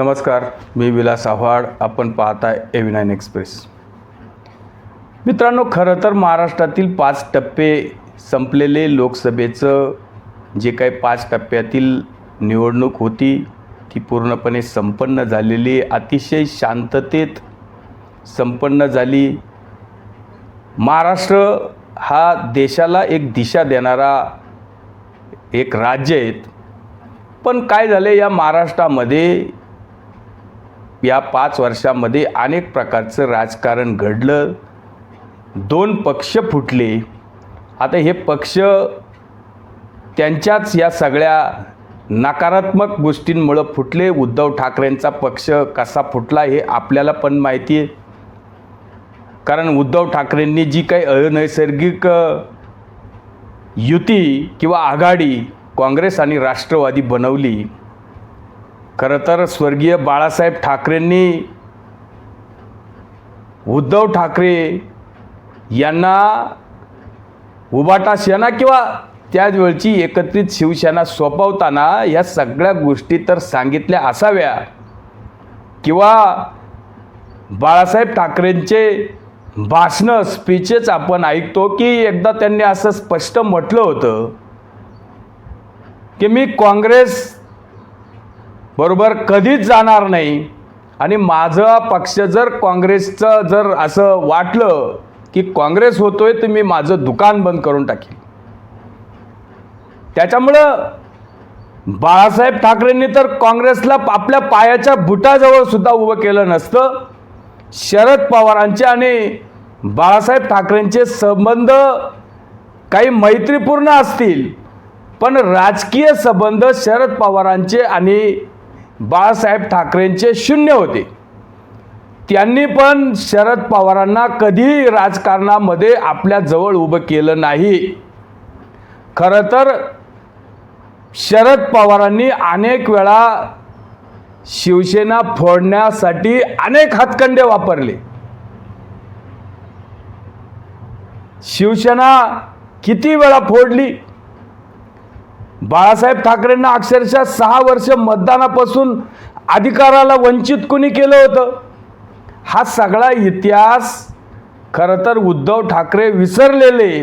नमस्कार मी विलास आव्हाड. आपण पाहताय एव्ही नाईन एक्सप्रेस मित्रांनो खरं तर महाराष्ट्रातील पाच टप्पे संपलेले. लोकसभेचं जे काही पाच टप्प्यातील निवडणूक होती ती पूर्णपणे संपन्न झालेली. अतिशय शांततेत संपन्न झाली. महाराष्ट्र हा देशाला एक दिशा देणारा एक राज्य आहेत. पण काय झाले या महाराष्ट्रामध्ये? या पाच वर्षामध्ये अनेक प्रकारचं राजकारण घडलं. दोन पक्ष फुटले. आता हे पक्ष त्यांच्याच या सगळ्या नकारात्मक गोष्टींमुळं फुटले. उद्धव ठाकरेंचा पक्ष कसा फुटला हे आपल्याला पण माहिती आहे. कारण उद्धव ठाकरेंनी जी काही अनैसर्गिक युती किंवा आघाडी काँग्रेस आणि राष्ट्रवादी बनवली खरं तर स्वर्गीय बाळासाहेब ठाकरेंनी उद्धव ठाकरे यांना उबाटा सेना किंवा त्याच वेळची एकत्रित शिवसेना सोपवताना या सगळ्या गोष्टी तर सांगितल्या असाव्या. किंवा बाळासाहेब ठाकरेंचे भाषणं स्पीचेस आपण ऐकतो की एकदा त्यांनी असं स्पष्ट म्हटलं होतं की मी काँग्रेस बरोबर कधीच जाणार नाही. आणि माझा पक्ष जर काँग्रेसचं जर असं वाटलं की काँग्रेस होतोय तर मी माझं दुकान बंद करून टाकेन त्याच्यामुळं बाळासाहेब ठाकरेंनी तर काँग्रेसला आपल्या पायाच्या बुटाजवळ सुद्धा उभं केलं नसतं. शरद पवारांचे आणि बाळासाहेब ठाकरेंचे संबंध काही मैत्रीपूर्ण असतील पण राजकीय संबंध शरद पवारांचे आणि बाळासाहेब ठाकरेंचे शून्य होते. त्यांनी पण शरद पवारांना कधीही राजकारणामध्ये आपल्या जवळ उभं केलं नाही. खरं तर शरद पवारांनी अनेक वेळा शिवसेना फोडण्यासाठी अनेक हातकंडे वापरले. शिवसेना किती वेळा फोडली? बाळासाहेब ठाकरेंना अक्षरशः सहा वर्ष मतदानापासून अधिकाराला वंचित कुणी केलं होतं? हा सगळा इतिहास खरं तर उद्धव ठाकरे विसरलेले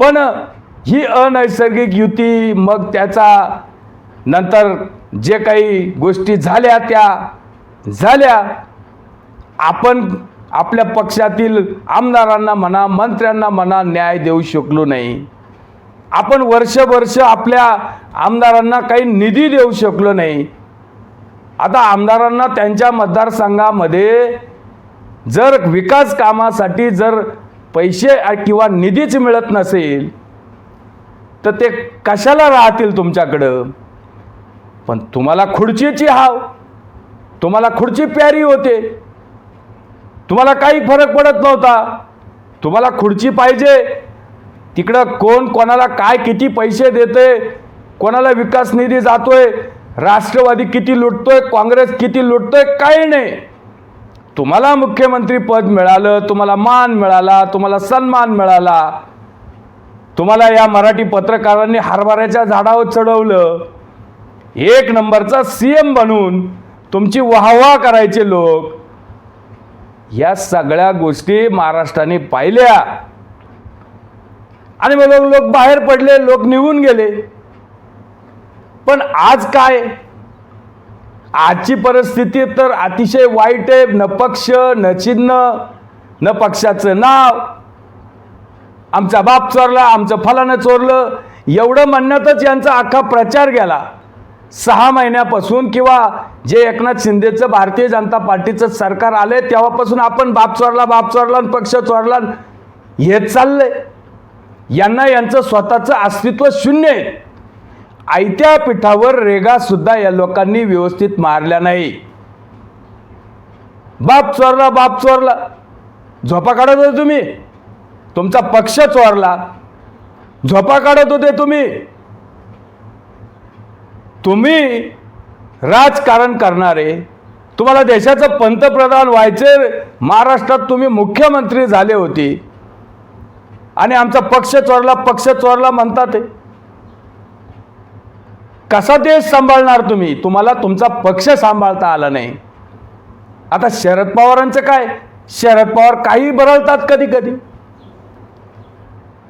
पण ही अनैसर्गिक युती मग त्याचा नंतर जे काही गोष्टी झाल्या त्या झाल्या. आपण आपल्या पक्षातील आमदारांना म्हणा मंत्र्यांना म्हणा न्याय देऊ शकलो नाही. आपण वर्ष वर्ष आपल्या आमदारांना काही निधी देऊ शकलो नाही. आता आमदारांना त्यांच्या मतदारसंघामध्ये जर विकास कामासाठी जर पैसे किंवा निधीच मिळत नसेल तर ते कशाला राहतील तुमच्याकडं? पण तुम्हाला खुर्चीची हाव तुम्हाला खुर्ची प्यारी होते. तुम्हाला काही फरक पडत नव्हता. तुम्हाला खुर्ची पाहिजे तिकडं कोण कोणाला काय किती पैसे देते कोणाला विकास निधी जातोय राष्ट्रवादी किती लुटतोय काँग्रेस किती लुटतोय काही नाही. तुम्हाला मुख्यमंत्री पद मिळालं तुम्हाला मान मिळाला तुम्हाला सन्मान मिळाला. तुम्हाला या मराठी पत्रकारांनी हरभऱ्याच्या झाडावर चढवलं. एक नंबरचा सी एम बनून तुमची वाहवा करायचे लोक. या सगळ्या गोष्टी महाराष्ट्राने पाहिल्या. आणि मग लोक बाहेर पडले लोक निघून गेले. पण आज काय? आजची परिस्थिती तर अतिशय वाईट आहे. न पक्ष न चिन्ह न पक्षाचं नाव. आमचा बाप चोरला आमचं फलानं चोरलं. एवढं म्हणण्यातच यांचा अख्खा प्रचार गेला. सहा महिन्यापासून किंवा जे एकनाथ शिंदेचं भारतीय जनता पार्टीचं सरकार आले तेव्हापासून आपण बाप चोरला बाप चोरला पक्ष चोरला. हेच चाललंय. यांना यांचं स्वतःचं अस्तित्व शून्य आहे. आयत्या पिठावर रेगा सुद्धा या लोकांनी व्यवस्थित मारल्या नाही. बाप चोरला बाप चोरला. झोपा काढत होते तुम्ही. तुमचा पक्ष चोरला. झोपा काढत होते तुम्ही. तुम्ही राजकारण करणारे तुम्हाला देशाचं पंतप्रधान व्हायचे महाराष्ट्रात तुम्ही मुख्यमंत्री झाले होते. आणि आमचा पक्ष चोरला पक्ष चोरला म्हणतात ते कसा देश सांभाळणार तुम्ही? तुम्हाला तुमचा पक्ष सांभाळता आला नाही. आता शरद पवारांचं काय? शरद पवार काही बरळतात कधी कधी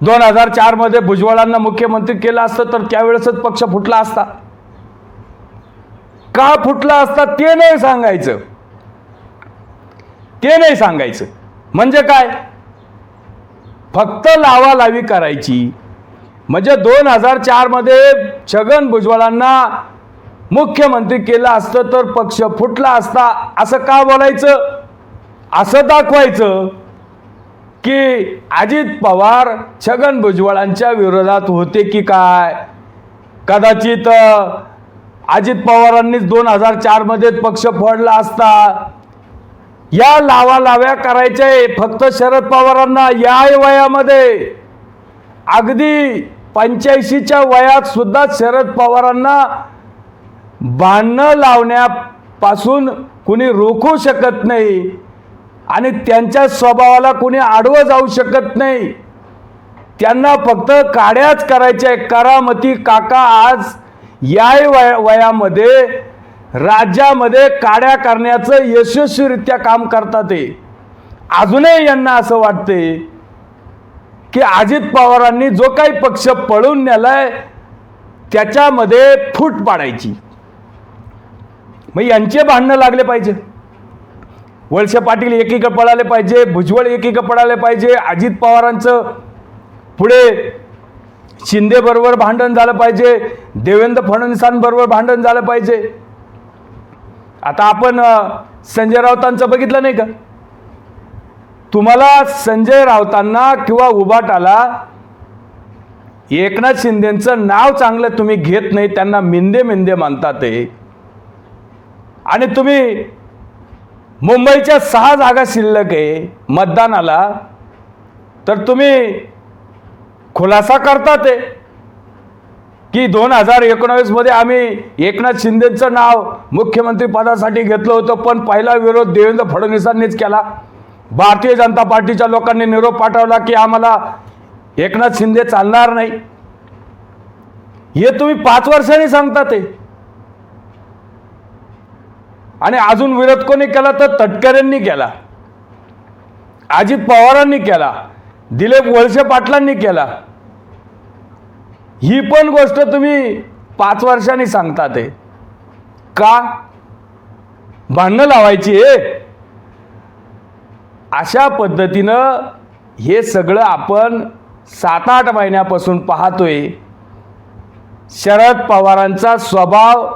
दोन हजार चारमध्ये भुजबळांना मुख्यमंत्री केलं असतं तर त्यावेळेसच पक्ष फुटला असता. का फुटला असता ते नाही सांगायचं. ते नाही सांगायचं. म्हणजे काय? फक्त लावालावी करायची. म्हणजे दोन हजार चारमध्ये छगन भुजबळांना मुख्यमंत्री केलं असतं तर पक्ष फुटला असता असं का बोलायचं? असं दाखवायचं की अजित पवार छगन भुजबळांच्या विरोधात होते की काय? कदाचित अजित पवारांनीच दोन हजार चारमध्ये पक्ष फोडला असता. या लावा लाव्या करायचे फक्त शरद पवारांना या वयामध्ये. अगदी पंच्याऐंशीच्या वयात सुद्धा शरद पवारांना भांडणं लावण्यापासून कुणी रोखू शकत नाही आणि त्यांच्या स्वभावाला कुणी आडवं जाऊ शकत नाही. त्यांना फक्त काड्याच करायच्या करामती काका आज या वया वयामध्ये राज्यामध्ये काड्या करण्याचं यशस्वीरित्या काम करतात ते. अजूनही यांना असं वाटते की अजित पवारांनी जो काही पक्ष पळून नेलाय त्याच्यामध्ये फूट पाडायची. मग यांचे भांडणं लागले पाहिजे. वळसे पाटील एकीकडे पळाले पाहिजे भुजबळ एकीकडे पळाले पाहिजे अजित पवारांचं पुढे शिंदे बरोबर भांडण झालं पाहिजे देवेंद्र फडणवीसांबरोबर भांडण झालं पाहिजे. आता आपण संजय राऊतांचं बघितलं नाही का? तुम्हाला संजय राऊतांना किंवा उबाटाला एकनाथ शिंदेचं नाव चांगलं तुम्ही घेत नाही त्यांना मिंदे मिंदे मानतात ते. आणि तुम्ही मुंबईच्या सहा जागा शिल्लक आहे मतदानाला तर तुम्ही खुलासा करता ते. की दोन हजार एकोणावीसमध्ये आम्ही एकनाथ शिंदेचं नाव मुख्यमंत्री पदासाठी घेतलं होतं पण पहिला विरोध देवेंद्र फडणवीसांनीच केला. भारतीय जनता पार्टीच्या लोकांनी निरोप पाठवला की आम्हाला एकनाथ शिंदे चालणार नाही. हे तुम्ही पाच वर्षांनी सांगता ते. आणि अजून विरोध कोणी केला तर तटकरेंनी केला अजित पवारांनी केला दिलीप वळसे पाटलांनी केला. ही पण गोष्ट तुम्ही पाच वर्षांनी सांगता ते. का? भांडणं लावायची आहे अशा पद्धतीनं हे सगळं आपण सात आठ महिन्यापासून पाहतोय. शरद पवारांचा स्वभाव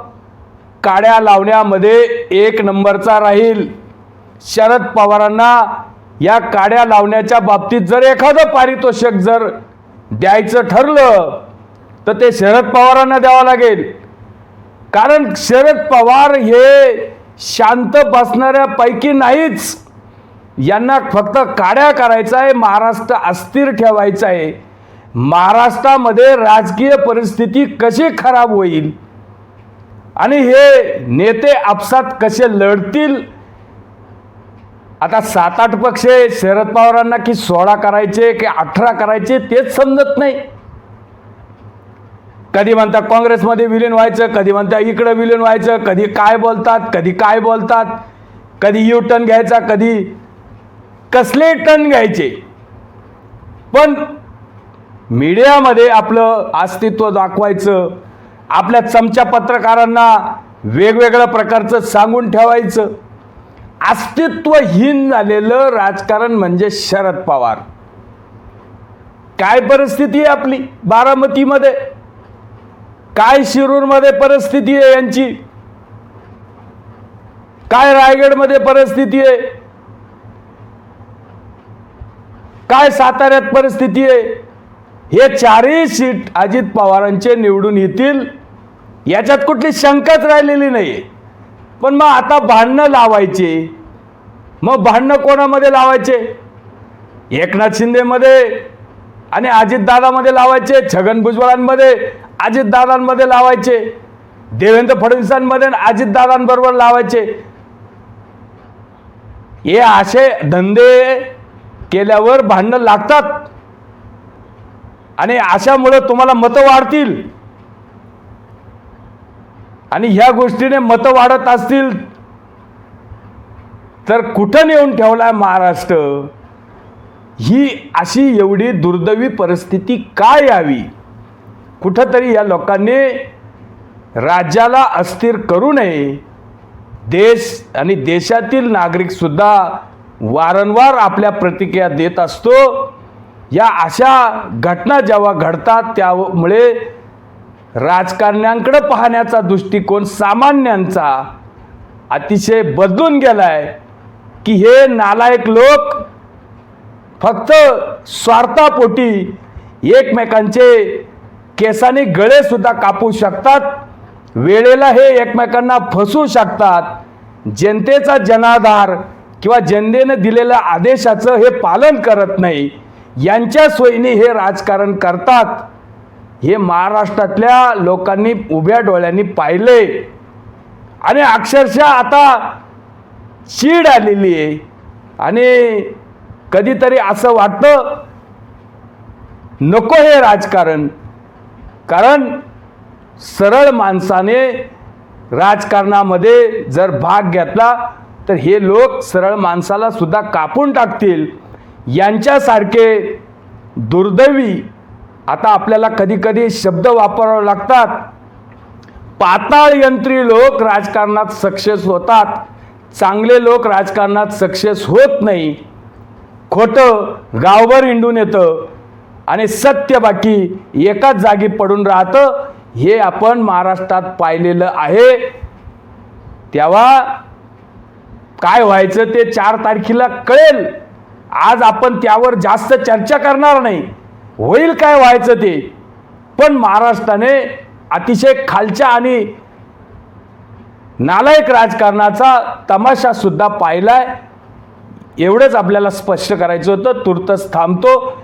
काड्या लावण्यामध्ये एक नंबरचा राहील. शरद पवारांना या काड्या लावण्याच्या बाबतीत जर एखादं पारितोषिक जर द्यायचं ठरलं तर ते शरद पवारांना द्यावं लागेल. कारण शरद पवार हे शांत बसणाऱ्यापैकी नाहीच. यांना फक्त काड्या करायचा आहे महाराष्ट्र अस्थिर ठेवायचा आहे महाराष्ट्रामध्ये राजकीय परिस्थिती कशी खराब होईल? आणि हे नेते आपसात कसे लढतील? आता सात आठ पक्ष आहे, शरद पवारांना की सोळा करायचे की अठरा करायचे तेच समजत नाही. कधी म्हणतात काँग्रेसमध्ये विलीन व्हायचं कधी म्हणतात इकडं विलीन व्हायचं कधी काय बोलतात कधी काय बोलतात कधी यू टर्न घ्यायचा कधी कसले टर्न घ्यायचे. पण मीडियामध्ये आपलं अस्तित्व दाखवायचं आपल्या चमच्या पत्रकारांना वेगवेगळ्या प्रकारचं सांगून ठेवायचं. अस्तित्वहीन झालेलं राजकारण म्हणजे शरद पवार. काय परिस्थिती आहे आपली बारामतीमध्ये? काय शिरूरमध्ये परिस्थिती आहे यांची? काय रायगडमध्ये परिस्थिती आहे? काय साताऱ्यात परिस्थिती आहे? हे चारही सीट अजित पवारांचे निवडून येतील. याच्यात कुठली शंकाच राहिलेली नाही पण मग आता भांडणं लावायचे. मग भांडणं कोणामध्ये लावायचे? एकनाथ शिंदेमध्ये आणि अजितदादामध्ये लावायचे छगन भुजबळांमध्ये अजितदादांमध्ये लावायचे. देवेंद्र फडणवीसांमध्ये अजितदादांबरोबर लावायचे. हे असे धंदे केल्यावर भांडणं लागतात. आणि अशामुळं तुम्हाला मतं वाढतील. आणि ह्या गोष्टीने मतं वाढत असतील. तर कुठं नेऊन ठेवलाय महाराष्ट्र? ही अशी एवढी दुर्दैवी परिस्थिती का यावी? कुठंतरी या लोकांनी राज्याला अस्थिर करू नये. देश आणि देशातील नागरिकसुद्धा वारंवार आपल्या प्रतिक्रिया देत असतो. या अशा घटना जेव्हा घडतात त्यामुळे राजकारण्यांकडे पाहण्याचा दृष्टिकोन सामान्यांचा अतिशय बदलून गेलाय की हे नालायक लोक फक्त स्वार्थापोटी एकमेकांचे केसाने गळे सुद्धा कापू शकतात. वेळेला हे एकमेकांना फसवू शकतात. जनतेचा जनाधार किंवा जनतेनं दिलेल्या आदेशाचं हे पालन करत नाही. यांच्या सोयीने हे राजकारण करतात. हे महाराष्ट्रातल्या लोकांनी उभ्या डोळ्यांनी पाहिले. आणि अक्षरशः आता चीड आलेली आहे. आणि कधीतरी असं वाटतं नको हे राजकारण. कारण सरळ माणसाने राजकारणामध्ये जर भाग घेतला तर हे लोक सरळ माणसाला सुद्धा कापून टाकतील. यांच्यासारखे दुर्दैवी आता आपल्याला कधीकधी शब्द वापरावे लागतात. पाताळयंत्री लोक राजकारणात सक्सेस होतात. चांगले लोक राजकारणात सक्सेस होत नाही. खोटं गावभर हिंडून येतं. आणि सत्य बाकी एकाच जागी पडून राहतं हे आपण महाराष्ट्रात पाहिलेलं आहे. तेव्हा काय व्हायचं ते चार तारखेला कळेल. आज आपण त्यावर जास्त चर्चा करणार नाही. होईल काय व्हायचं ते. पण महाराष्ट्राने अतिशय खालच्या आणि नालायक राजकारणाचा तमाशा सुद्धा पाहिलाय. एवढंच आपल्याला स्पष्ट करायचं होतं तुर्तच थांबतो.